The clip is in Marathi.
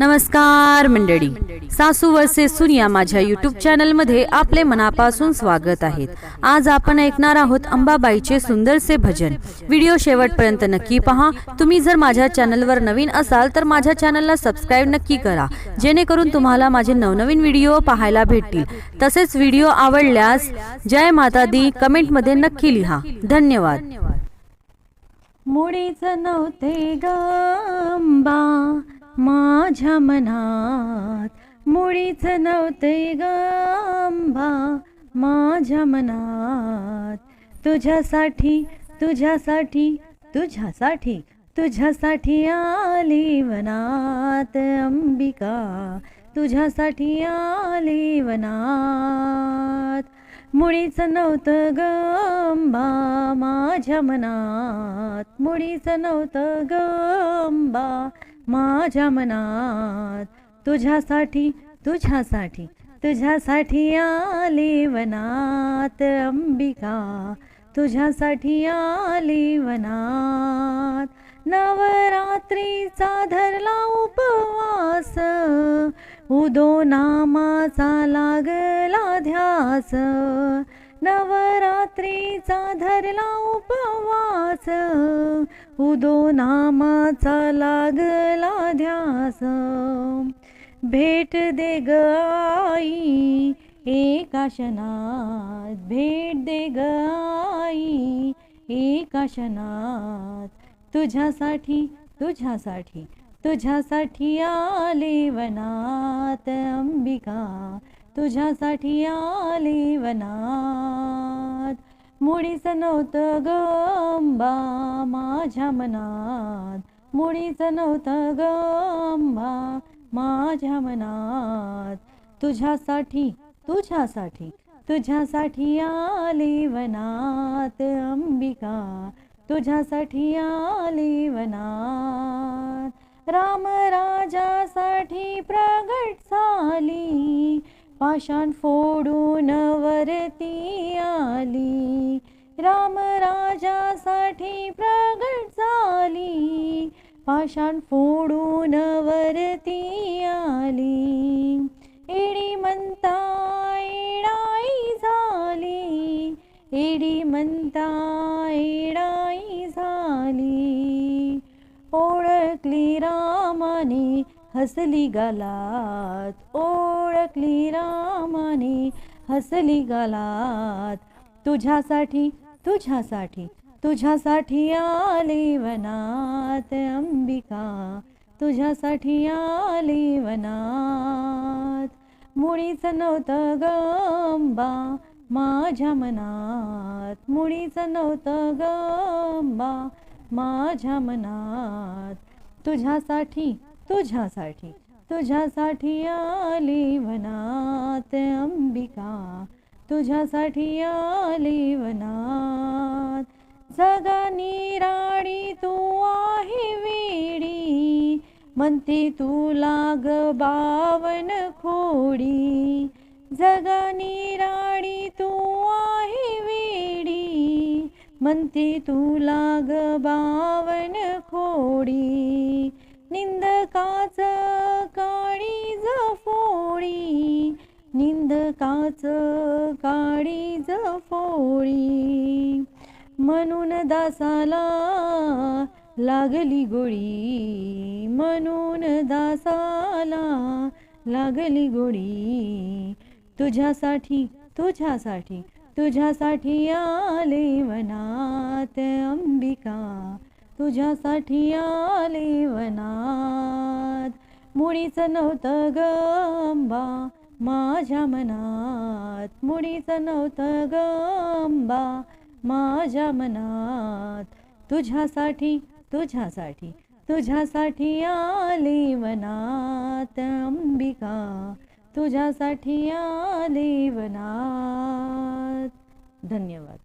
नमस्कार मंडळी. सासू वर्से सुनिया माझ्या युट्यूब चॅनलमध्ये आपले मनापासून स्वागत आहे आज आपण ऐकणार आहोत अंबाबाईचे सुंदरसे भजन. व्हिडिओ शेवटपर्यंत नक्की पहा. तुम्ही जर माझ्या चॅनलवर नवीन असाल तर माझ्या चॅनलला सबस्क्राईब नक्की करा. जेणेकरून तुम्हाला माझे नवनवीन व्हिडिओ पाहायला भेटतील. तसेच व्हिडिओ आवडल्यास जय माता दी कमेंटमध्ये नक्की लिहा. धन्यवाद. मुळीच नव्हते गंबा माझ्या मनात मुळीच नव्हते गंबा माझ्या मनात तुझ्यासाठी तुझ्यासाठी तुझ्यासाठी तुझ्यासाठी आली वनात अंबिका. तुझ्यासाठी आली वनात मुळीच नव्हतं गंबा माझ्या मनात मुळीच नव्हतं गंबा माझ्या मनात तुझ्यासाठी तुझ्यासाठी तुझ्यासाठी आली वनात अंबिका तुझ्यासाठी आली वनात नवरात्रीचा धरला उपवास उदो नामाचा लागला ध्यास नवरात्रीचा धरला उपवास उदो नामाचा लागला ध्यास. भेट दे ग आई एका क्षणात भेट दे ग आई एका क्षणात तुझ्यासाठी तुझ्यासाठी तुझ्यासाठी आले वनात अंबिका तुझ्यासाठी आले वनात. मुळीच नव्हतं गंबा माझ्या मनात. मुळीच नव्हतं गंबा माझ्या मनात. तुझ्यासाठी तुझ्यासाठी तुझ्यासाठी आले वनात अंबिका. तुझ्यासाठी आली वनात. राम राजासाठी प्रगट झाली. पाषाण फोडून वरती आली. राम राजासाठी प्रगट झाली. पाषाण फोडून वरती आली. एडी म्हणता एडाई झाली. एडी म्हणता एडाई झाली. ओळखली रामाने हसली गालात ओळखली रामाने. हसली गालात तुझ्यासाठी तुझ्यासाठी तुझ्यासाठी आली वनात अंबिका. तुझ्यासाठी आली वनात. मुळीच नव्हतं गंबा माझ्या मनात. मुळीच नव्हतं गंबा माझ्या मनात. तुझ्यासाठी तुझ्यासाठी तुझ्यासाठी आली वनात अंबिका तुझ्यासाठी आली वनात. जगानी राणी तू आहे वेडी म्हणते तू लाग बावन खोडी. जगानी राणी तू आहे वेडी म्हणते तू लाग बावन खोडी. निंदकाच काळी फोडी निंदकाच काळी जफोळी म्हणून दासाला लागली गोळी म्हणून दासाला लागली गोळी. तुझ्यासाठी तुझ्यासाठी तुझ्यासाठी आले वनात अंबिका तुझ्यासाठी आले वनात. मुळीच नव्हतं गंबा माझ्या मनात. मुळीच नव्हतं गंबा माझ्या मनात. तुझ्यासाठी तुझ्यासाठी तुझ्यासाठी आले वनात अंबिका. तुझ्यासाठी आले वनात. धन्यवाद.